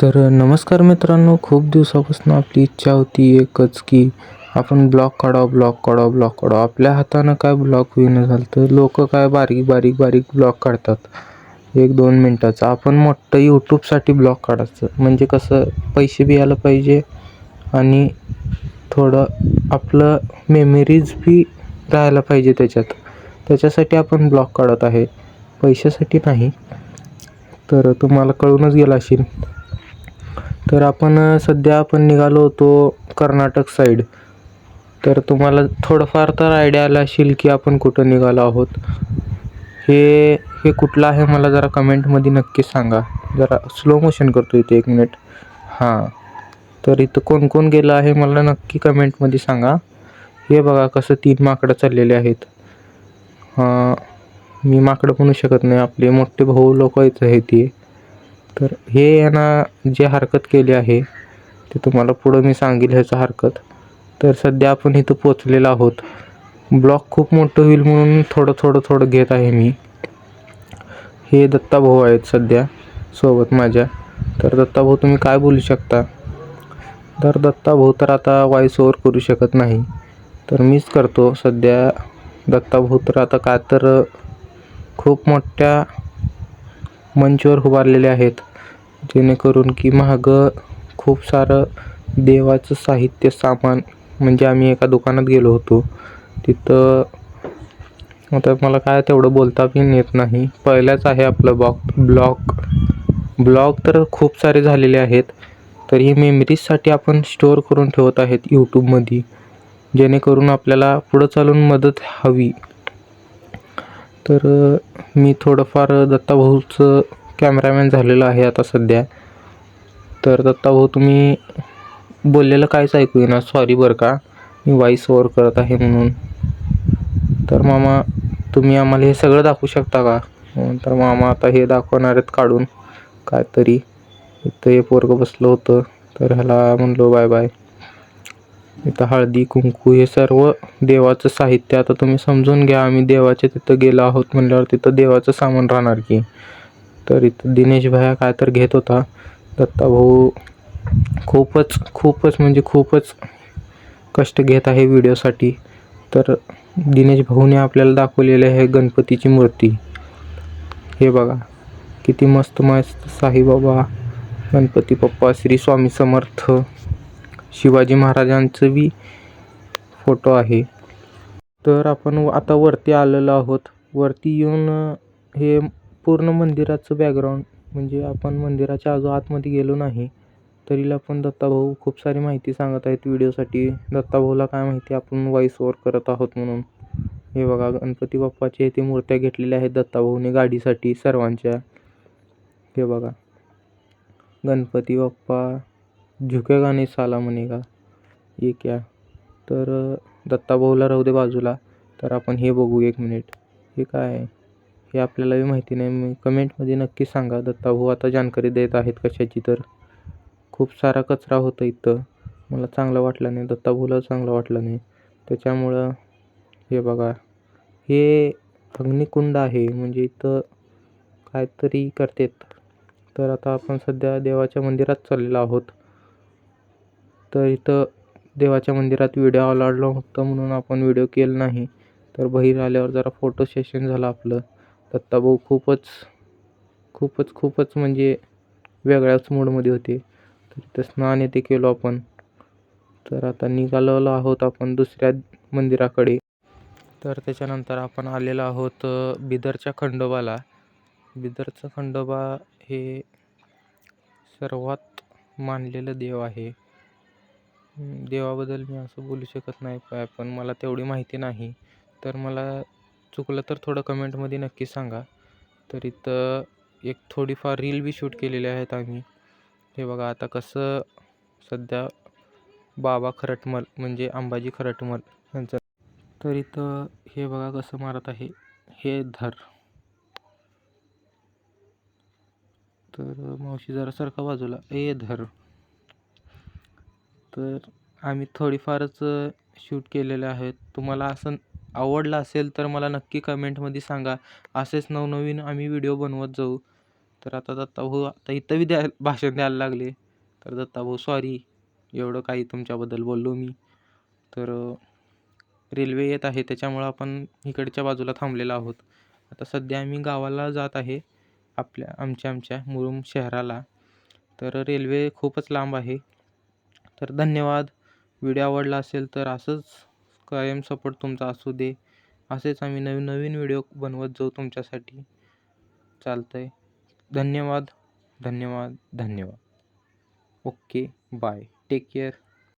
तर नमस्कार मित्रांनो खूप दिवसापासून आपली इच्छा होती एकच की आपण ब्लॉक काढावं ब्लॉक काढावं ब्लॉक काढावं. आपल्या हातानं काय ब्लॉक होईनं झालं तर लोक काय बारीक बारीक बारीक ब्लॉक काढतात. एक दोन मिनटाचा. आपण मोठं यूट्यूबसाठी ब्लॉक काढायचं. म्हणजे कसं पैसे बी यायला पाहिजे आणि थोडं आपलं मेमरीज बी राहायला पाहिजे त्याच्यात. त्याच्यासाठी आपण ब्लॉक काढत आहे. पैशासाठी नाही. तर तुम्हाला कळूनच गेला असेल. तर आपण सध्या आपण निघालो होतो कर्नाटक साईड तर तुम्हाला थोडंफार तर आयडिया आला असेल की आपण कुठं निघालो आहोत. हे हे कुठलं आहे मला जरा कमेंटमध्ये नक्की सांगा. जरा स्लो मोशन करतो इथे एक मिनिट हां. तर इथं कोण कोण गेलं आहे मला नक्की कमेंटमध्ये सांगा. हे बघा कसं तीन माकडं चाललेले आहेत. मी माकडं म्हणू शकत नाही. आपले मोठे भाऊ लोक आहेत ते. तर हे यांना जे हरकत केली आहे ते तुम्हाला पुढं मी सांगेल ह्याचं हरकत. तर सध्या आपण इथं पोचलेलो आहोत. ब्लॉक खूप मोठं होईल म्हणून थोडं थोडं थोडं घेत आहे मी. हे दत्ताभाऊ आहेत सध्या सोबत माझ्या. तर दत्ताभाऊ तुम्ही काय बोलू शकता? तर दत्ताभाऊ तर आता वॉईस ओवर करू शकत नाही. तर मीच करतो. सध्या दत्ताभाऊ तर आता काय तर खूप मोठ्या मंचवर उभारलेले आहेत. जेणेकरून की मागं खूप सारं देवाचं साहित्य सामान म्हणजे आम्ही एका दुकानात गेलो होतो. तिथं आता मला काय तेवढं बोलता पण येत नाही. पहिल्याच आहे आपलं बॉक ब्लॉग ब्लॉग तर खूप सारे झालेले आहेत. तर हे मेमरीजसाठी आपण स्टोअर करून ठेवत आहेत यूट्यूबमध्ये जेणेकरून आपल्याला पुढं चालून मदत हवी. तर मी थोडंफार दत्ताभाऊचं कॅमेरामॅन झालेलं आहे आता सध्या. तर दत्ताभाऊ तुम्ही बोललेलं काहीच ऐकू येणार सॉरी बरं का. मी वॉईस ओवर करत आहे म्हणून. तर मामा तुम्ही आम्हाला हे सगळं दाखवू शकता का? तर मामा आता हे दाखवणार आहेत काढून. काहीतरी. इथं हे पोरगं बसलं होतं. तर ह्याला म्हणलो बाय बाय. इथं हळदी कुंकू हे सर्व देवाचं साहित्य आता तुम्ही समजून घ्या. आम्ही देवाच्या तिथं गेलो आहोत म्हणल्यावर तिथं देवाचं सामान राहणार की? तर इथं दिनेश भाया काय तर घेत होता. दत्ता भाऊ खूपच खूपच म्हणजे खूपच कष्ट घेत आहे व्हिडिओसाठी. तर दिनेश भाऊने आपल्याला दाखवलेली आहे गणपतीची मूर्ती. हे बघा किती मस्त मस्त साईबाबा गणपती पप्पा श्री स्वामी समर्थ. शिवाजी महाराजांचं बी फोटो आहे. तर आपण आता वरती आलेलो आहोत. वरती येऊन हे पूर्ण मंदिराचं बॅकग्राऊंड म्हणजे आपण मंदिराच्या आजू आतमध्ये गेलो नाही. तरीला पण दत्ताभाऊ खूप सारी माहिती सांगत आहेत व्हिडिओसाठी. दत्ताभाऊला काय माहिती आपण वॉईस ओवर करत आहोत म्हणून. हे बघा गणपती बाप्पाचे ते मूर्त्या घेतलेल्या आहेत दत्ताभाऊने गाडीसाठी सर्वांच्या. हे बघा. गणपती बाप्पा झुकेगा नाही साला म्हणेगा ये क्या? तर दत्ताभाऊला राहू दे बाजूला. तर आपण हे बघू एक मिनिट हे काय आहे? हे आपल्यालाही माहिती नाही. मी कमेंटमध्ये नक्की सांगा. दत्ताभाऊ आता जानकारी देत आहेत कशाची तर. खूप सारा कचरा होता इथं. मला चांगलं वाटलं नाही. दत्ताभाऊला चांगलं वाटलं नाही. त्याच्यामुळं हे बघा. हे अग्निकुंड आहे. म्हणजे इथं काहीतरी करतात. तर आता आपण सध्या देवाच्या मंदिरात चाललेलो आहोत. तर इथं देवाच्या मंदिरात व्हिडिओ आवडला होता म्हणून आपण व्हिडिओ केला नाही. तर बाहेर आल्यावर जरा फोटो सेशन झालं आपलं. दत्ताभाऊ खूपच खूपच खूपच म्हणजे वेगळ्याच मूडमध्ये होते. तर इथं स्नान येते केलो आपण. तर आता निघालेलो आहोत आपण दुसऱ्या मंदिराकडे. तर त्याच्यानंतर आपण आलेलो आहोत बिदरच्या खंडोबाला. बिदरचं खंडोबा हे सर्वात मानलेलं देव आहे. देवाबद्दल मी असं बोलू शकत नाही काय पण मला तेवढी माहिती नाही. तर मला चुकलं तर थोडं कमेंटमध्ये नक्की सांगा. तर इथं एक थोडीफार रील बी शूट केलेले आहेत आम्ही. हे बघा आता कसं सध्या बाबा खरटमल म्हणजे अंबाजी खरटमल यांचं. तर इथं हे बघा कसं मारत आहे. हे धर. तर मावशी जरा सारखा बाजूला ए धर. तर आम्ही थोडीफारच शूट केलेले आहेत. तुम्हाला असं आवडलं असेल तर मला नक्की कमेंटमध्ये सांगा. असेच नवनवीन आम्ही व्हिडिओ बनवत जाऊ. तर आता दत्ताभाऊ आता इथं बी द्या भाषण द्यायला लागले. तर दत्ताभाऊ सॉरी एवढं काही तुमच्याबद्दल बोललो मी. तर रेल्वे येत आहे. त्याच्यामुळं आपण इकडच्या बाजूला थांबलेलो आहोत. आता सध्या आम्ही गावाला जात आहे. आपल्या आमच्या आमच्या मुरुम शहराला. तर रेल्वे खूपच लांब आहे. तर धन्यवाद. व्हिडिओ आवडला असेल तर असंच कायम सपोर्ट तुमचा असू दे. असेच आम्ही नवीन नवीन व्हिडिओ बनवत जाऊ तुमच्यासाठी. चालतं आहे धन्यवाद धन्यवाद धन्यवाद. Okay bye take care